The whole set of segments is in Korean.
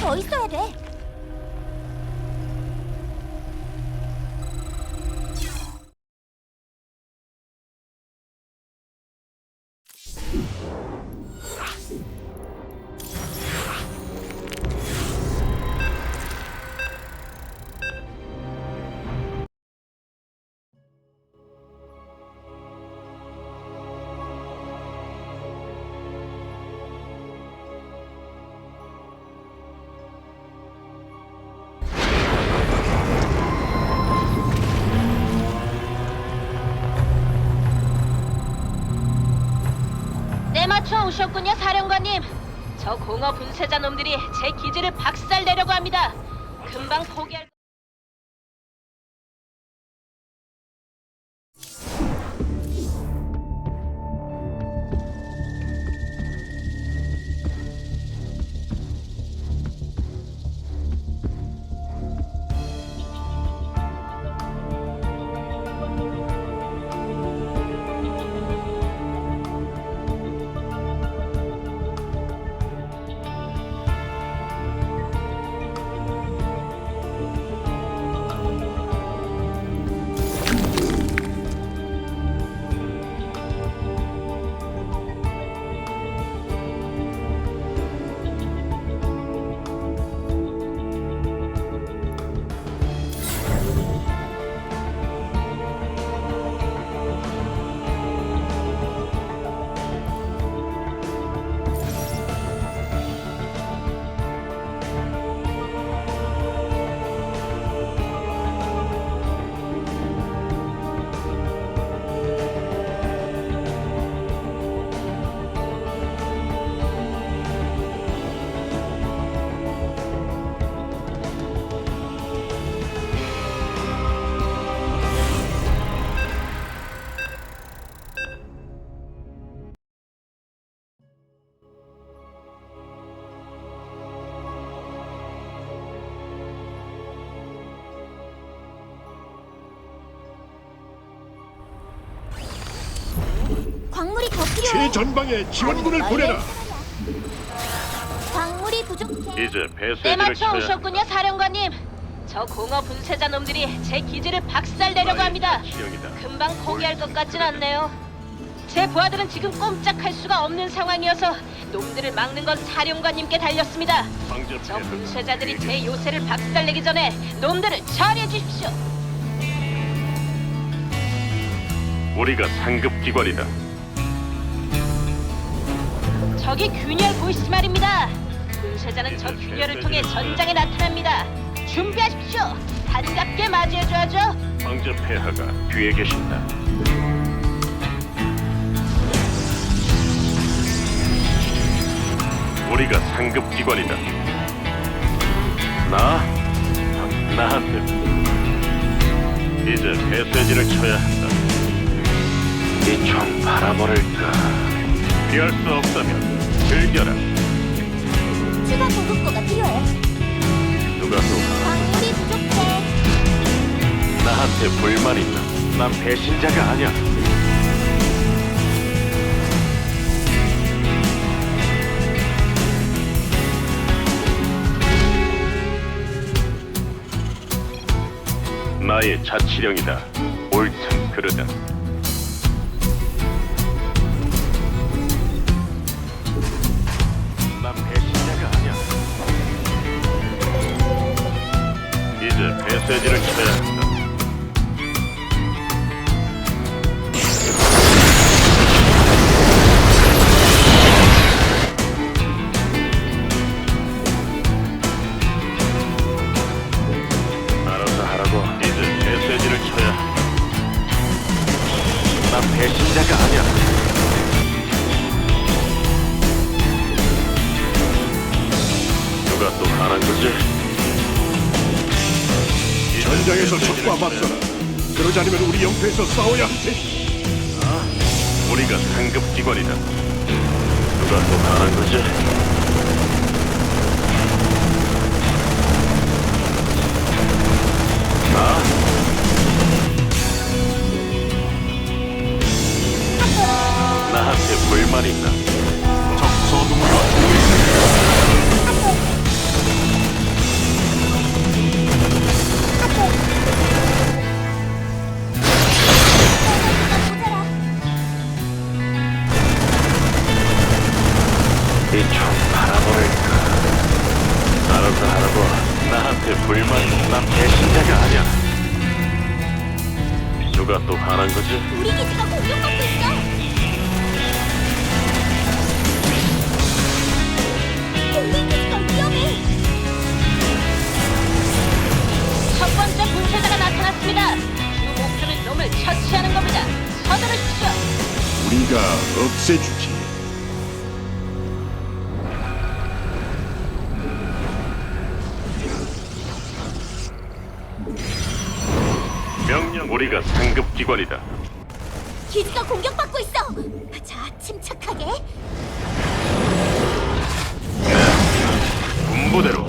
더 있어야 돼. 때 맞춰 오셨군요, 사령관님. 저 공허 분쇄자 놈들이 제 기지를 박살내려고 합니다. 금방 포기할. 광물이 더 필요해. 최전방에 지원군을 보내라. 광물이 부족해. 이제 때 배쇄진을 맞춰 오셨군요, 사령관님. 저 공허 분쇄자 놈들이 제 기지를 박살내려고 합니다. 지형이다. 금방 포기할 것 같진 않네요. 제 부하들은 지금 꼼짝할 수가 없는 상황이어서 놈들을 막는 건 사령관님께 달렸습니다. 저 분쇄자들이 제 요새를 박살내기 전에 놈들을 처리해 주십시오. 우리가 상급 기관이다. 저기 균열 보이시지 말입니다. 분쇄자는 저 균열을 통해 전장에 나타납니다. 준비하십시오. 반갑게 맞이해줘야죠. 방전 폐하가 뒤에 계신다. 우리가 상급 기관이다. 나? 나한테 이제 배쇄진을 쳐야 한다. 이 총 바라버릴까? 피할 수 없다면 즐겨라. 추가 보급고가 필요해. 누가 또 광물이 부족해. 나한테 불만 있나? 난 배신자가 아니야. 나의 자치령이다. 옳든 그르든. 이제 누가 또 화난 거지? 우리 기지가 공격받고 있어. 동맹 기지가 위험해. 첫 번째 분쇄자가 나타났습니다. 주 목표는 놈을 처치하는 겁니다. 서두르십시오. 우리가 없애주지. 기관이다. 기지가 공격받고 있어. 자, 침착하게. 군부대로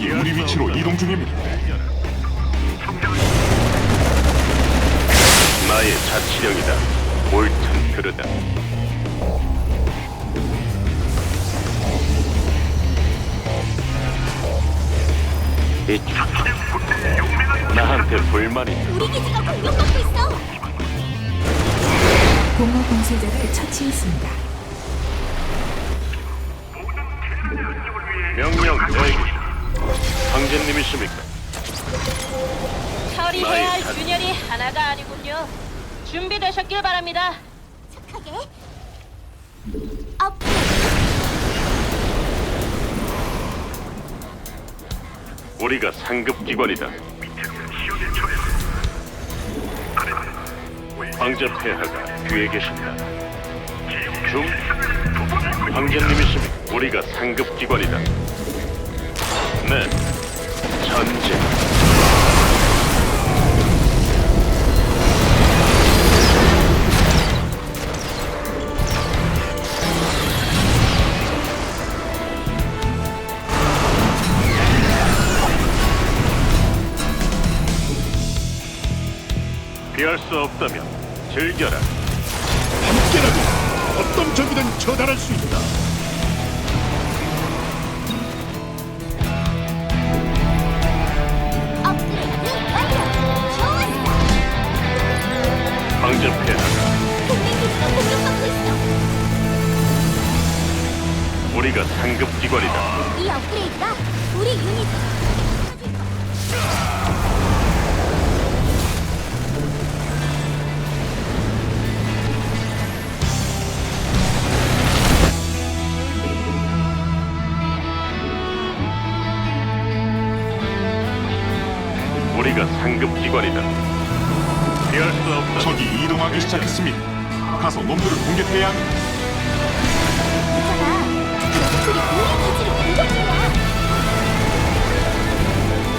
적 병력이 우리 위치로 이동 중입니다. 나의 자치령이다. 옳든 그르다. 나한테 불만이 우리 기지가 공격받고 있어. 공허 공세자를 처치했습니다. 명령 대기. 황제님이십니까? 처리해야 할 균열이 하나가 아니군요. 준비되셨길 바랍니다. 착하게. 업그레이드. 우리가 상급 기관이다. 황제 폐하가 뒤에 계신다. 중 황제님이십니까? 우리가 상급 기관이다. 네, 없다면 즐겨라. 함께라면 어떤 적이든 처단할 수 있다. 업그레이드 완료. 좋았어. 황제 폐하가 동맹 기지가 공격받고 있어. 우리가 상급 기관이다. 이 업그레이드가 우리 유닛을 우리가 상급 기관이다. 피할 수 없다. 적이 이동하기 시작했습니다. 가서 놈들을 공격해야 합니다. 있잖아. 녀석들이 우리 기지를 공격 중이야.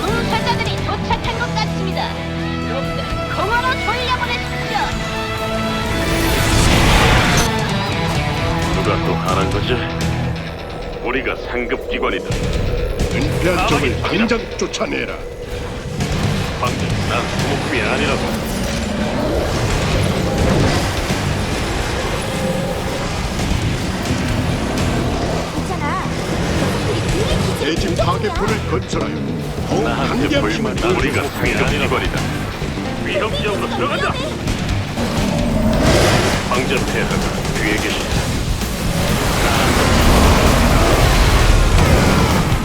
분쇄자들이 도착한 것 같습니다. 놈들 공허로 돌려보내십시오. 누가 또 하는 거지? 우리가 상급 기관이다. 은폐한 적을 당장 쫓아내라. 난 소모품이 아니라고. 있잖아. 공격 중이야. 파괴포를 건설하여 더욱 나한테 힘을 불만. 우리가 상급 기관이다. 위협 지역으로 들어간다. 황제 폐하가 뒤에 계신다.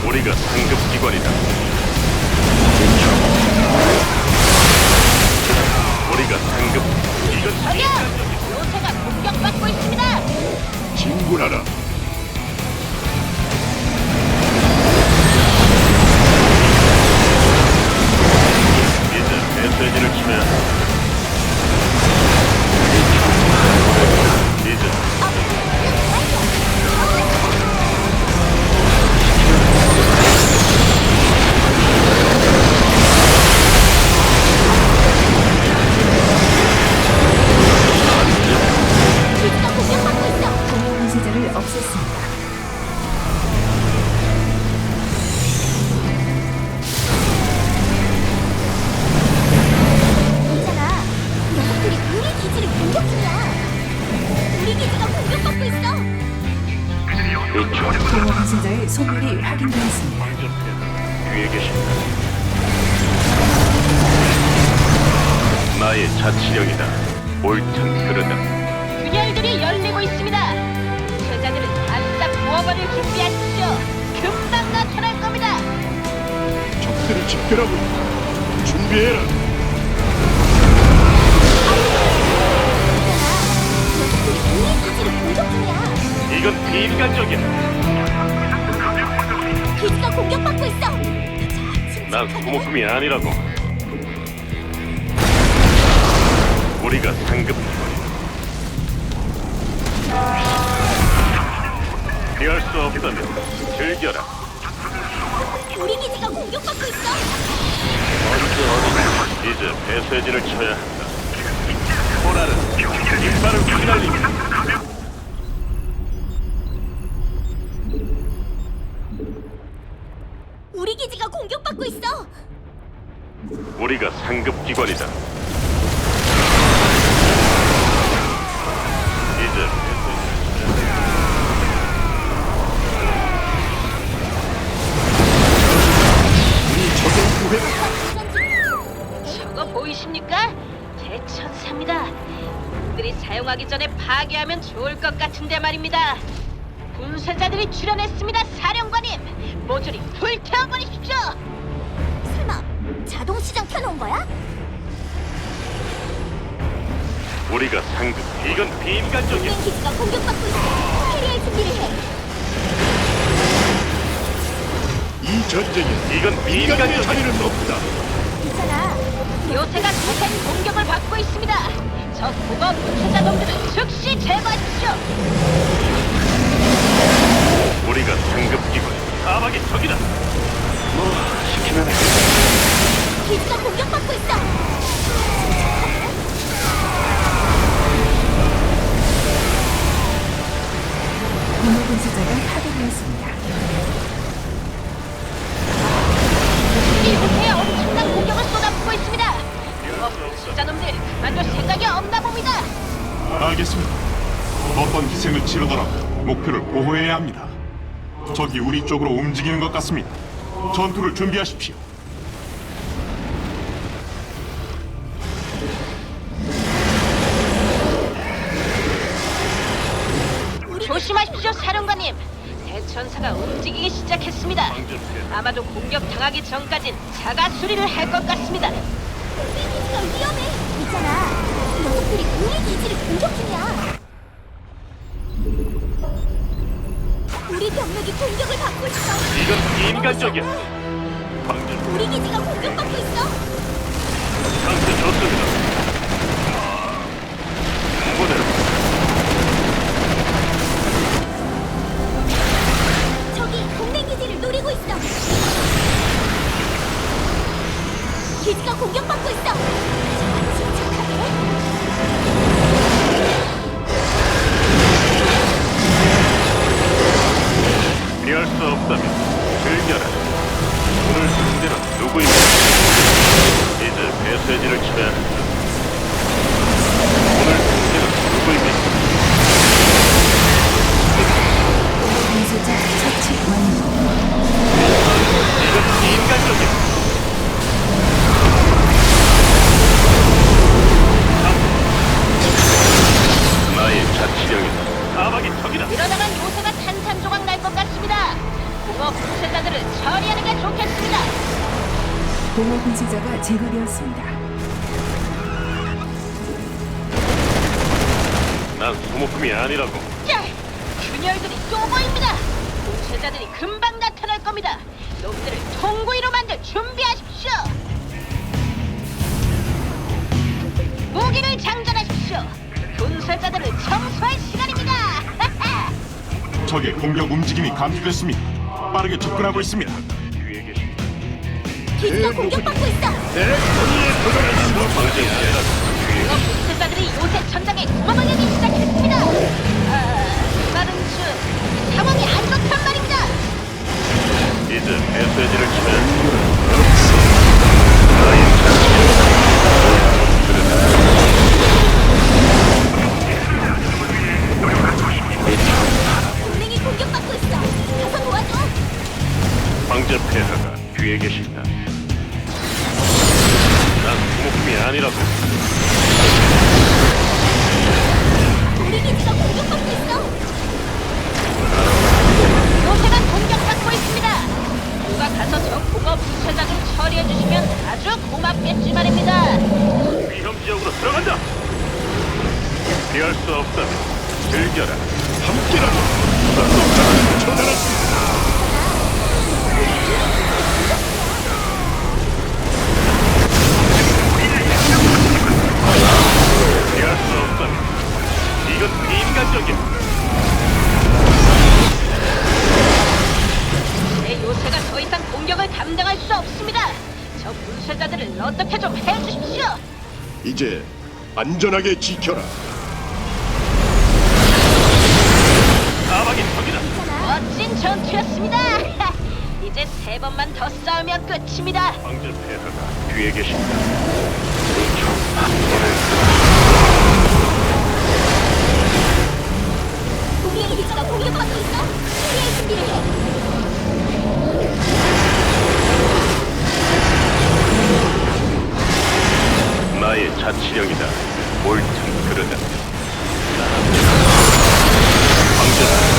우리가 상급 기관이다. 우리가 상급 이건 저기요! 요새가 공격받고 있습니다. 진군하라. 이제 메시지를 치면 계신다. 나의 자치령이다. 옳든 그르다. 균열들이 열리고 있습니다. 분쇄자들은 바싹 부어버릴 준비하십시오. 금방 나타날 겁니다. 적들이 집결하고 있다. 준비해라. 녀석들이 우리 기지를 공격 중이야. 이건 비인간적이야. 기지가 공격받고 있어. 자, 난. 소모품이 아니라고. 우리가 상급 피할 수 없다면 즐겨라. 우리 기지가 공격받고 있어. 이제 배쇄진을 쳐야 한다. 호라는 깃발을 휘날리게. 공격받고 있어. 우리가 상급 기관이다. 이제 저거 보이십니까? 대천사입니다. 놈들이 사용하기 전에 파괴하면 좋을 것 같은데 말입니다. 분쇄자들이 출연했습니다, 사령관님. 모조리 불태워버리십시오. 설마 자동 시장 켜놓은 거야? 우리가 상급 이건 비인간적이야. 동맹 기지가 공격받고 있어. 캐리할 준비를 해. 이 전쟁에 이건 인간의 비인간적이야. 자리는 없다. 있잖아. 요새가 거센 공격을 받고 있습니다. 저 고거 분쇄자 놈들을 즉시 제거하십시오. 우리가 상급 기관 사막의 적이다. 뭐 시키면 해. 기지가 공격받고 있어. 공허 분쇄자가 파괴되었습니다. 이곳에 엄청난 공격을 쏟아붓고 있습니다. 고거 분쇄자 놈들 그만둘 생각이 없나 봅니다. 알겠습니다. 어떤 희생을 치르더라도 목표를 보호해야 합니다. 적이 우리 쪽으로 움직이는 것 같습니다. 전투를 준비하십시오. 조심하십시오, 사령관님. 대천사가 움직이기 시작했습니다. 아마도 공격 당하기 전까진 자가 수리를 할 것 같습니다. 우리 기지가 위험해. 있잖아. 녀석들이 우리 기지를 공격 중이야. 받고 있어. 이건 비인간적이야. 방전 우리 기지가 공격받고 있어. 상태 좋습니다. 무대로 저기 동맹 기지를 노리고 있어. 기지가 공격받고 있어. 없다면 즐겨라. 오늘 누구인가? 이 야! 균열들이 또 보입니다. 분쇄자들이 금방 나타날 겁니다. 놈들을 통구이로 만들 준비하십시오. 무기를 장전하십시오. 분쇄자들을 청소할 시간입니다. 적의 공격 움직임이 감지됐습니다. 빠르게 접근하고 있습니다. 뒤에 계신 기지가 공격받고 있어. 공업 분쇄자들이 요새 전장에 구멍을 내기 시작했습니다. 중 상황이 안 좋단 말입니다. 이제 메시지를 쳐야 피할 수 없다면 즐겨라. 함께라도 쌍놈자를 처단했습니다. 피할 수 없다면 이건 비인간적이야. 내 요새가 더 이상 공격을 감당할 수 없습니다. 저 분쇄자들을 어떻게 좀 해주십시오. 이제 안전하게 지켜라. 전투였습니다. 이제 세 번만 더 싸우면 끝입니다. 황제 폐하가 뒤에 계신다. 동맹 기지가 공격받고 있어. 피해 준비를 해. 나의 자치령이다. 옳든 그르다. 동맹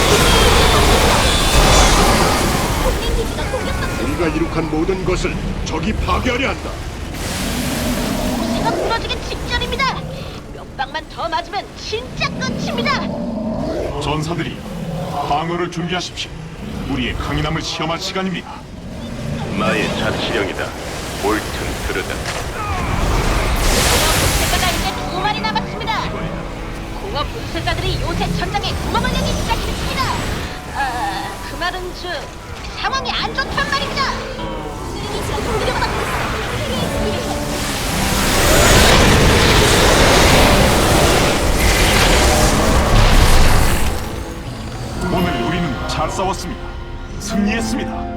기지가 공격받고 우리가 이룩한 모든 것을 적이 파괴하려 한다. 요새가 부러지기 직전입니다. 몇 방만 더 맞으면 진짜 끝입니다. 전사들이 방어를 준비하십시오. 우리의 강인함을 시험할 시간입니다. 나의 자치령이다. 옳든 그르다. 분쇄자가 이제 두 마리 남았습니다. 공업 분쇄자들이 요새 천장에 구멍을 내기 시작했습니다. 아, 그 말은 즉 상황이 안 좋단 말입니다. 오늘 우리는 잘 싸웠습니다. 승리했습니다.